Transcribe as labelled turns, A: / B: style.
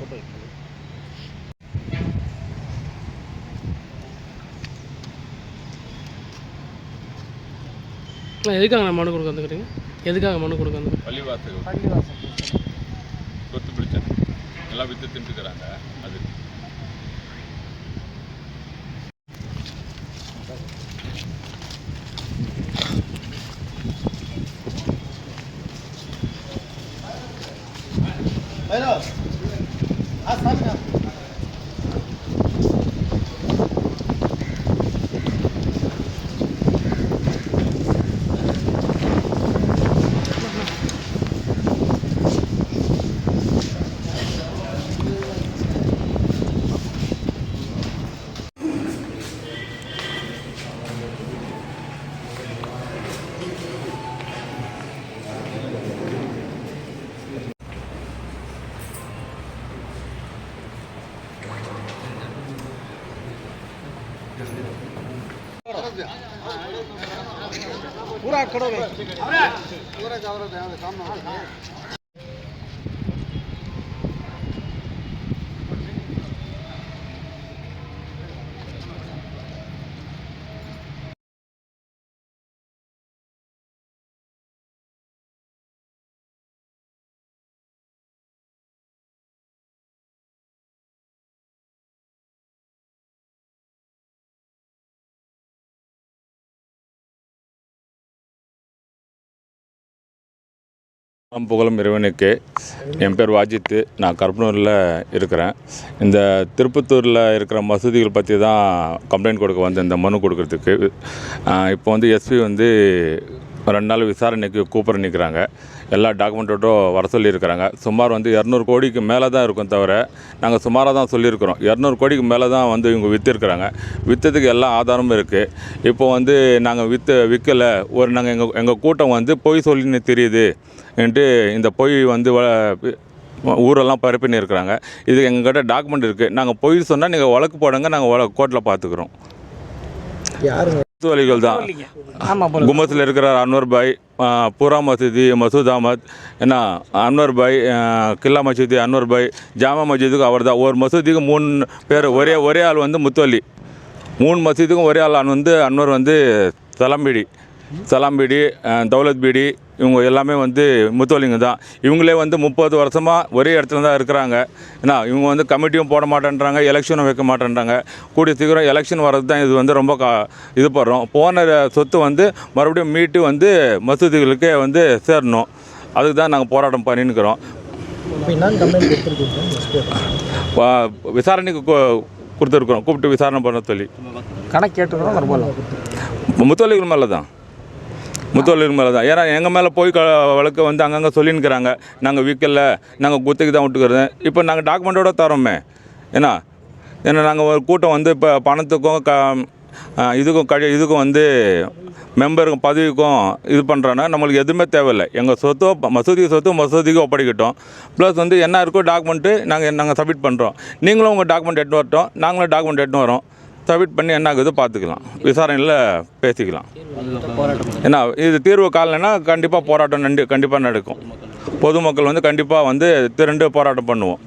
A: Reception
B: எதுக்காக நான் மனு கொடுக்க வந்துக்கிறீங்க எதுக்காக மனு கொடுக்க வந்து
C: பள்ளிவாசல். சொத்து பிரச்சனை எல்லாம் வித்து தின்ட்டுக்கிறாங்க அது. Ah, sabe, né? पूरा करो पूरा दे काम நாம் புகழும் இறைவனுக்கு என் பேர் வாஜித்து. நான் கருப்பனூரில் இருக்கிறேன். இந்த திருப்பத்தூரில் இருக்கிற மசூதிகள் பற்றி தான் கம்ப்ளைண்ட் கொடுக்க வந்தேன் இந்த மனு கொடுக்கறதுக்கு. இப்போ வந்து எஸ்பி வந்து ரெண்டு நாள் விசாரணைக்கு கூப்பிட நிற்கிறாங்க. எல்லா டாக்குமெண்ட்டோடும் வர சொல்லியிருக்கிறாங்க. சுமார் வந்து இரநூறு கோடிக்கு மேலே தான் இருக்கும் தவிர நாங்கள் சுமாராக தான் சொல்லியிருக்கிறோம். இரநூறு கோடிக்கு மேலே தான் வந்து இவங்க விற்றுருக்குறாங்க விற்றதுக்கு எல்லா ஆதாரமும் இருக்குது இப்போ வந்து நாங்கள் விற்று விற்கலை ஒரு நாங்கள் எங்கள் எங்கள் கூட்டம் வந்து பொய் சொல்லின்னு தெரியுது என்று இந்த பொய் வந்து வ- ஊரெல்லாம் பரப்பின்னு இருக்கிறாங்க இது எங்கள்கிட்ட டாக்குமெண்ட் இருக்குது நாங்கள் பொய் சொன்னால் நீங்கள் வழக்கு போடுங்க. நாங்கள் கோர்ட்டில் பார்த்துக்குறோம் வழிகள் தான்.
B: ஆமாம்
C: குமத்தில் இருக்கிற அன்வர் பாய் பூரா மசூதி மசூத் அகமத் என்ன அன்வர் பாய் கில்லா மசூதி அன்வர் பாய் ஜாமா மசூதுக்கு அவர் தான். ஒரு மசூதிக்கு மூணு பேர் ஒரே ஒரே ஆள் வந்து முத்தொல்லி. மூணு மசூதிக்கும் ஒரே ஆள் வந்து அன்வர் வந்து சலம்பீடி சலாம்பீடி ஆ, தௌலத் பீடி இவங்க எல்லாமே வந்து முத்தோலிங்க தான். இவங்களே வந்து முப்பது வருஷமாக ஒரே இடத்துல தான் இருக்கிறாங்க. ஏன்னா இவங்க வந்து கமிட்டியும் போட மாட்டேன்றாங்க எலெக்ஷனும் வைக்க மாட்டேன்றாங்க. கூடிய சீக்கிரம் எலெக்ஷன் வர்றது தான் இது வந்து ரொம்ப கா இது பண்ணுறோம் போன சொத்து வந்து மறுபடியும் மீட்டு வந்து மசூதிகளுக்கே வந்து சேரணும். அதுக்கு தான் நாங்கள் போராட்டம் பண்ணின்னுக்கிறோம். விசாரணைக்கு கு- கொடுத்துருக்குறோம். கூப்பிட்டு விசாரணை பண்ண சொல்லி.
D: கணக்கு கேட்டுருக்கோம்
C: முத்தொழிகள் மேலே தான் முத்தொழில் மேலே தான். ஏன்னா எங்கள் மேலே போய் க வழக்கு வந்து அங்கங்கே சொல்லின்னுக்கிறாங்க. நாங்கள் விற்கல நாங்கள் குத்தைக்கு தான் விட்டுக்கிறது. இப்போ நாங்கள் டாக்குமெண்ட்டோட தரோமே. ஏன்னா ஏன்னா நாங்கள் ஒரு கூட்டம் வந்து இப்போ பணத்துக்கும் க இதுக்கும் கழி இதுக்கும் வந்து மெம்பருக்கும் பதவிக்கும் இது பண்ணுறோன்னா நம்மளுக்கு எதுவுமே தேவையில்லை. எங்கள் சொத்தோ மசூதி சொத்து மசூதிக்கு ஒப்படைக்கட்டும். ப்ளஸ் வந்து என்ன இருக்கோ டாக்குமெண்ட்டு நாங்கள் நாங்கள் சப்மிட் பண்ணுறோம் நீங்களும் உங்கள் டாக்குமெண்ட் எடுத்து வரட்டும். நாங்களும் டாக்குமெண்ட் எடுத்துன்னு வரோம். சப்மிட் பண்ணி என்ன ஆகுதோ பார்த்துக்கலாம். விசாரணையில் பேசிக்கலாம். ஏன்னா இது தீர்வு காலனா கண்டிப்பாக போராட்டம் நண்டு கண்டிப்பாக நடக்கும். பொதுமக்கள் வந்து கண்டிப்பாக வந்து திரண்டு போராட்டம் பண்ணுவோம்.